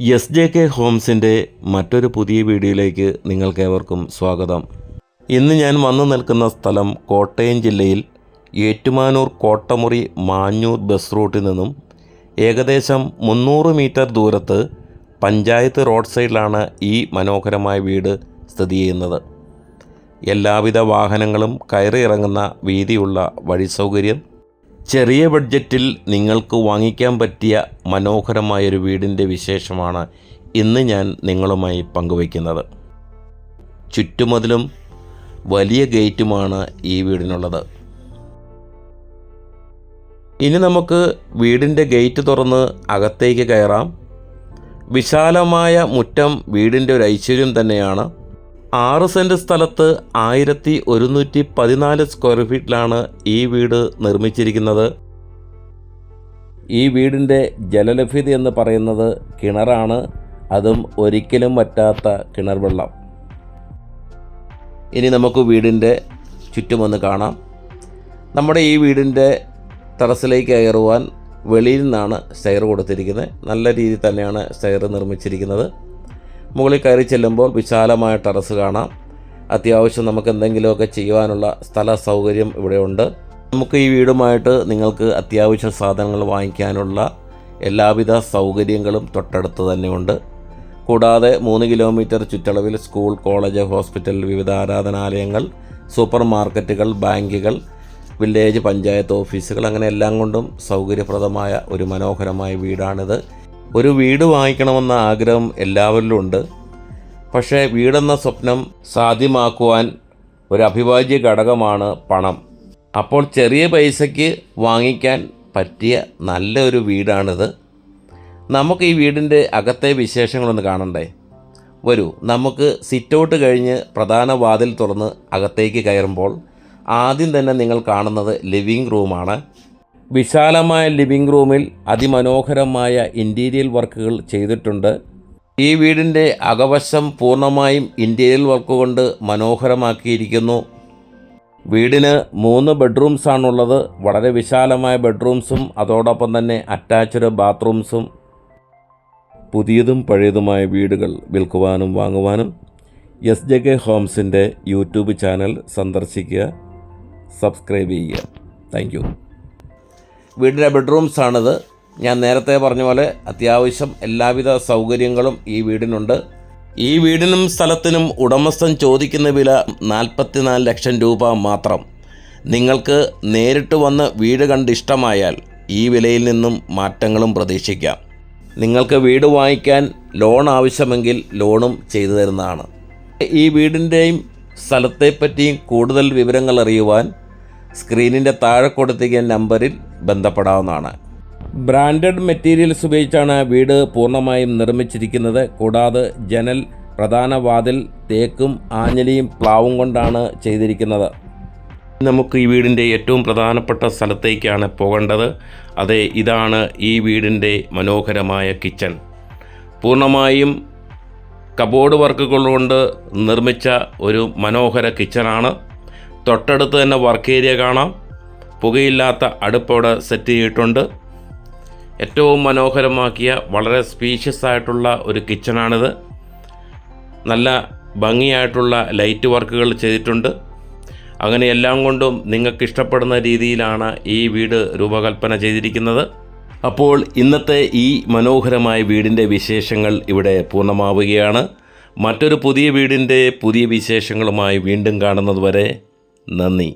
S J K ഹോംസിന്റെ മറ്റൊരു പുതിയ വീഡിയോയിലേക്ക് നിങ്ങൾക്ക് ഏവർക്കും സ്വാഗതം. ഇന്ന് ഞാൻ വന്നു നിൽക്കുന്ന സ്ഥലം കോട്ടയം ജില്ലയിൽ ഏറ്റുമാനൂർ കോട്ടമുറി മാഞ്ഞൂർ ബസ് റൂട്ടിൽ നിന്നും ഏകദേശം മുന്നൂറ് മീറ്റർ ദൂരത്ത് പഞ്ചായത്ത് റോഡ് സൈഡിലാണ് ഈ മനോഹരമായ വീട് സ്ഥിതി ചെയ്യുന്നത്. എല്ലാവിധ വാഹനങ്ങളും കയറി ഇറങ്ങുന്ന വീതിയുള്ള വഴി സൗകര്യം ചെറിയ ബഡ്ജറ്റിൽ നിങ്ങൾക്ക് വാങ്ങിക്കാൻ പറ്റിയ മനോഹരമായൊരു വീടിന്റെ വിശേഷമാണ് ഇന്ന് ഞാൻ നിങ്ങളുമായി പങ്കുവയ്ക്കുന്നത്. ചുറ്റുമതിലും വലിയ ഗേറ്റുമാണ് ഈ വീടിനുള്ളത്. ഇനി നമുക്ക് വീടിന്റെ ഗേറ്റ് തുറന്ന് അകത്തേക്ക് കയറാം. വിശാലമായ മുറ്റം വീടിന്റെ ഒരു ഐശ്വര്യം തന്നെയാണ്. ആറ് സെന്റ് സ്ഥലത്ത് ആയിരത്തി ഒരുന്നൂറ്റി പതിനാല് സ്ക്വയർ ഫീറ്റിലാണ് ഈ വീട് നിർമ്മിച്ചിരിക്കുന്നത്. ഈ വീടിന്റെ ജലലഭ്യത എന്ന് പറയുന്നത് കിണറാണ്. അതും ഒരിക്കലും വറ്റാത്ത കിണർ വെള്ളം. ഇനി നമുക്ക് വീടിന്റെ ചുറ്റുമൊന്ന് കാണാം. നമ്മുടെ ഈ വീടിന്റെ ടെറസിലേക്ക് കയറുവാൻ വെളിയിൽ നിന്നാണ് സ്റ്റെയർ കൊടുത്തിരിക്കുന്നത്. നല്ല രീതിയിൽ തന്നെയാണ് സ്റ്റെയർ നിർമ്മിച്ചിരിക്കുന്നത്. മുകളിൽ കയറി ചെല്ലുമ്പോൾ വിശാലമായ ടെറസ് കാണാം. അത്യാവശ്യം നമുക്ക് എന്തെങ്കിലുമൊക്കെ ചെയ്യുവാനുള്ള സ്ഥല സൗകര്യം ഇവിടെയുണ്ട് നമുക്ക് ഈ വീടുമായിട്ട് നിങ്ങൾക്ക് അത്യാവശ്യ സാധനങ്ങൾ വാങ്ങിക്കാനുള്ള എല്ലാവിധ സൗകര്യങ്ങളും തൊട്ടടുത്ത് തന്നെയുണ്ട്. കൂടാതെ മൂന്ന് കിലോമീറ്റർ ചുറ്റളവിൽ സ്കൂൾ കോളേജ് ഹോസ്പിറ്റൽ വിവിധ ആരാധനാലയങ്ങൾ സൂപ്പർ മാർക്കറ്റുകൾ ബാങ്കുകൾ വില്ലേജ് പഞ്ചായത്ത് ഓഫീസുകൾ അങ്ങനെ എല്ലാം കൊണ്ടും സൗകര്യപ്രദമായ ഒരു മനോഹരമായ വീടാണിത്. ഒരു വീട് വാങ്ങിക്കണമെന്ന ആഗ്രഹം എല്ലാവരിലും ഉണ്ട്. പക്ഷേ വീടെന്ന സ്വപ്നം സാധ്യമാക്കുവാൻ ഒരു അഭിവാജ്യ ഘടകമാണ് പണം. അപ്പോൾ ചെറിയ പൈസയ്ക്ക് വാങ്ങിക്കാൻ പറ്റിയ നല്ലൊരു വീടാണിത്. നമുക്ക് ഈ വീടിന്റെ അകത്തെ വിശേഷങ്ങളൊന്ന് കാണണ്ടേ? വരൂ നമുക്ക് സിറ്റൗട്ട് കഴിഞ്ഞ് പ്രധാന വാതിൽ തുറന്ന് അകത്തേക്ക് കയറുമ്പോൾ ആദ്യം തന്നെ നിങ്ങൾ കാണുന്നത് ലിവിങ് റൂമാണ്. വിശാലമായ ലിവിംഗ് റൂമിൽ അതിമനോഹരമായ ഇന്റീരിയൽ വർക്കുകൾ ചെയ്തിട്ടുണ്ട്. ഈ വീടിന്റെ അകവശം പൂർണമായും ഇന്റീരിയൽ വർക്ക് കൊണ്ട് മനോഹരമാക്കിയിരിക്കുന്നു. വീടിന് മൂന്ന് ബെഡ്റൂംസാണുള്ളത് വളരെ വിശാലമായ ബെഡ്റൂംസും അതോടൊപ്പം തന്നെ അറ്റാച്ച്ഡ് ബാത്റൂംസും പുതിയതും പഴയതുമായ വീടുകൾ വിൽക്കുവാനും വാങ്ങുവാനും എസ് ജെ കെ ഹോംസിന്റെ യൂട്യൂബ് ചാനൽ സന്ദർശിക്കുക. സബ്സ്ക്രൈബ് ചെയ്യുക. താങ്ക് വീടിന്റെ ബെഡ്റൂംസാണിത് ഞാൻ നേരത്തെ പറഞ്ഞ പോലെ അത്യാവശ്യം എല്ലാവിധ സൗകര്യങ്ങളും ഈ വീടിനുണ്ട്. ഈ വീടിനും സ്ഥലത്തിനും ഉടമസ്ഥൻ ചോദിക്കുന്ന വില നാൽപ്പത്തിനാല് ലക്ഷം രൂപ മാത്രം. നിങ്ങൾക്ക് നേരിട്ട് വന്ന് വീട് കണ്ട് ഇഷ്ടമായാൽ ഈ വിലയിൽ നിന്നും മാറ്റങ്ങളും പ്രതീക്ഷിക്കാം. നിങ്ങൾക്ക് വീട് വാങ്ങിക്കാൻ ലോൺ ആവശ്യമെങ്കിൽ ലോണും ചെയ്തു തരുന്നതാണ്. ഈ വീടിന്റെയും സ്ഥലത്തെപ്പറ്റിയും കൂടുതൽ വിവരങ്ങൾ അറിയുവാൻ സ്ക്രീനിന്റെ താഴെ കൊടുത്തിരിക്കുന്ന നമ്പറിൽ ബന്ധപ്പെടാവുന്നതാണ്. ബ്രാൻഡഡ് മെറ്റീരിയൽസ് ഉപയോഗിച്ചാണ് വീട് പൂർണമായും നിർമ്മിച്ചിരിക്കുന്നത്. കൂടാതെ ജനൽ പ്രധാന വാതിൽ തേക്കും ആഞ്ഞലിയും പ്ലാവും കൊണ്ടാണ് ചെയ്തിരിക്കുന്നത്. നമുക്ക് ഈ വീടിന്റെ ഏറ്റവും പ്രധാനപ്പെട്ട സ്ഥലത്തേക്കാണ് പോകേണ്ടത്. അതെ ഇതാണ് ഈ വീടിന്റെ മനോഹരമായ കിച്ചൺ. പൂർണമായും കബോർഡ് വർക്കുകൾ കൊണ്ട് നിർമ്മിച്ച ഒരു മനോഹര കിച്ചണാണ്. തൊട്ടടുത്ത് തന്നെ വർക്ക് ഏരിയ കാണാം. പുകയില്ലാത്ത അടുപ്പോടെ സെറ്റ് ചെയ്തിട്ടുണ്ട്. ഏറ്റവും മനോഹരമാക്കിയ വളരെ സ്പീഷ്യസ് ആയിട്ടുള്ള ഒരു കിച്ചണാണിത് നല്ല ഭംഗിയായിട്ടുള്ള ലൈറ്റ് വർക്കുകൾ ചെയ്തിട്ടുണ്ട്. അങ്ങനെ എല്ലാം കൊണ്ടും നിങ്ങൾക്ക് ഇഷ്ടപ്പെടുന്ന രീതിയിലാണ് ഈ വീട് രൂപകൽപ്പന ചെയ്തിരിക്കുന്നത്. അപ്പോൾ ഇന്നത്തെ ഈ മനോഹരമായ വീടിന്റെ വിശേഷങ്ങൾ ഇവിടെ പൂർണമാവുകയാണ്. മറ്റൊരു പുതിയ വീടിന്റെ പുതിയ വിശേഷങ്ങളുമായി വീണ്ടും കാണുന്നതുവരെ നന്ദി